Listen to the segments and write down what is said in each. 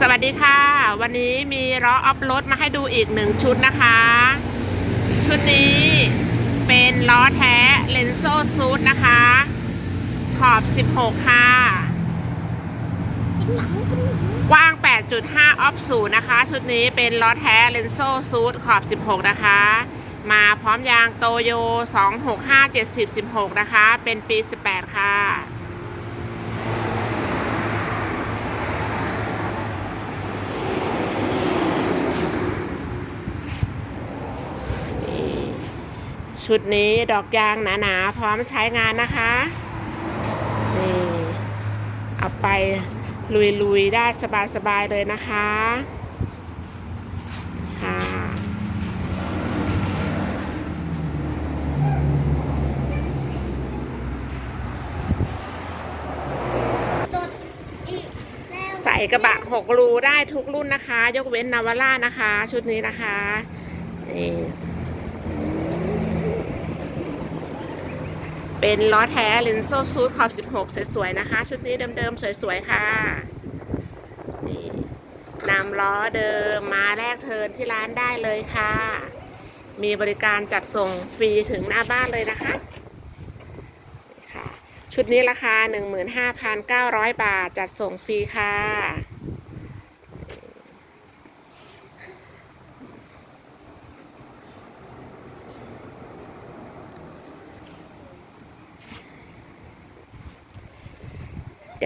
สวัสดีค่ะ วันนี้มีล้อออฟโรดมาให้ดูอีกหนึ่งชุดนะคะ ชุดนี้เป็นล้อแท้เลนโซซูดนะคะ ขอบ 16 ค่ะ กว้าง 8.5 ออฟสูนะคะ ชุดนี้เป็นล้อแท้เลนโซซูดขอบ 16 นะคะ มาพร้อมยางโตโย 265 70 16 นะคะ เป็นปี 18 ค่ะ ชุดนี้ดอกยางหนาๆพร้อมใช้งานนะคะนี่เอาไปลุยๆได้สบายๆเลยนะคะค่ะใส่กระบะหกรูได้ทุกรุ่นนะคะ ยกเว้นนาวาร่านะคะ ชุดนี้นะคะนี่ เป็นล้อแท้ลินโซซูดขอบ 16 สวยๆ นะคะ ชุดนี้เดิมๆ สวยๆ ค่ะนี่นำล้อเดิมมาแลกเทินที่ร้านได้เลยค่ะ มีบริการจัดส่งฟรีถึงหน้าบ้านเลยนะคะนี่ค่ะชุดนี้ราคา 15,900 บาท จัดส่งฟรีค่ะ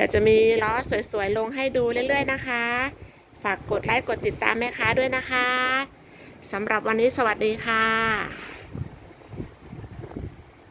ดี๋ยวจะมีล้อสวยๆลงให้ดูเรื่อยๆนะคะ ฝากกดไลค์กดติดตามแม่ค้าด้วยนะคะสำหรับวันนี้สวัสดีค่ะ